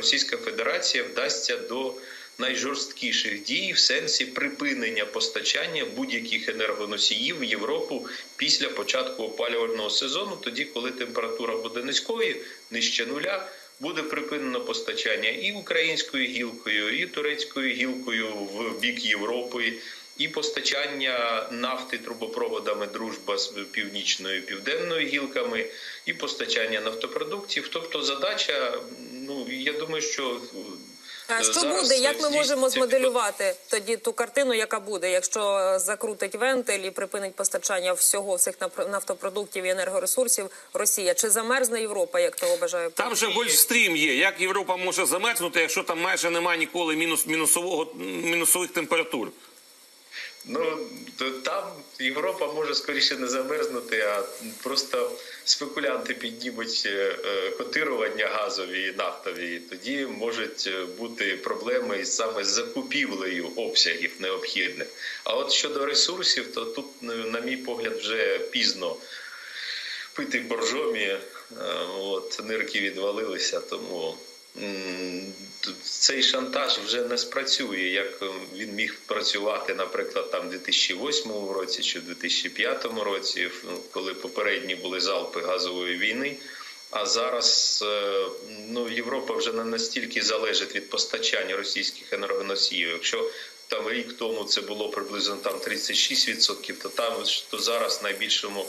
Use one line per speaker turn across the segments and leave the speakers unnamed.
Російська Федерація вдасться до найжорсткіших дій в сенсі припинення постачання будь-яких енергоносіїв в Європу після початку опалювального сезону, тоді коли температура буде низькою, нижче нуля. Буде припинено постачання і українською гілкою, і турецькою гілкою в бік Європи, і постачання нафти трубопроводами дружба з північною південною гілками, і постачання нафтопродуктів. Тобто, задача, ну я думаю, що
А що
зараз
буде? Як ми можемо змоделювати тоді ту картину, яка буде, якщо закрутить вентиль і припинить постачання всього всіх нафтопродуктів і енергоресурсів Росія? Чи замерзне Європа, як того бажає?
Там же Гольфстрім є. Як Європа може замерзнути, якщо там майже немає ніколи мінус мінусового мінусових температур?
Ну там Європа може скоріше не замерзнути, а просто спекулянти піднімуть е, е, котирування газові і нафтові. І Тоді можуть е, бути проблеми саме з закупівлею обсягів необхідних. А от щодо ресурсів, то тут, на мій погляд, вже пізно пити боржомі. От нирки відвалилися, тому. Цей шантаж вже не спрацює, як е, він міг працювати, наприклад, там в 2008 році чи в 2005 році, ну, коли попередні були залпи газової війни. А зараз е, ну, Європа вже не настільки залежить від постачання російських енергоносіїв. Якщо там рік тому це було приблизно там 36%, то там то зараз найбільшому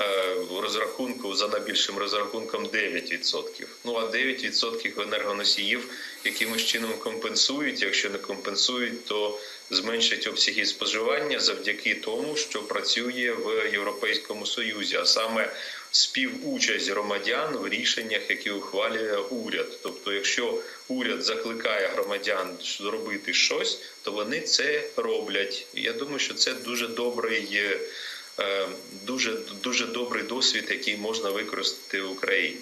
е, розрахунку за найбільшим розрахунком 9%. Ну а 9% енергоносіїв якимось чином компенсують. Якщо не компенсують, то зменшать обсяги споживання завдяки тому, що працює в Європейському Союзі, а саме співучасть громадян в рішеннях, які ухвалює уряд. Тобто, якщо уряд закликає громадян зробити щось, то вони це роблять. Я думаю, що це дуже добрий. Е, Дуже дуже добрий досвід, який можна використати в Україні.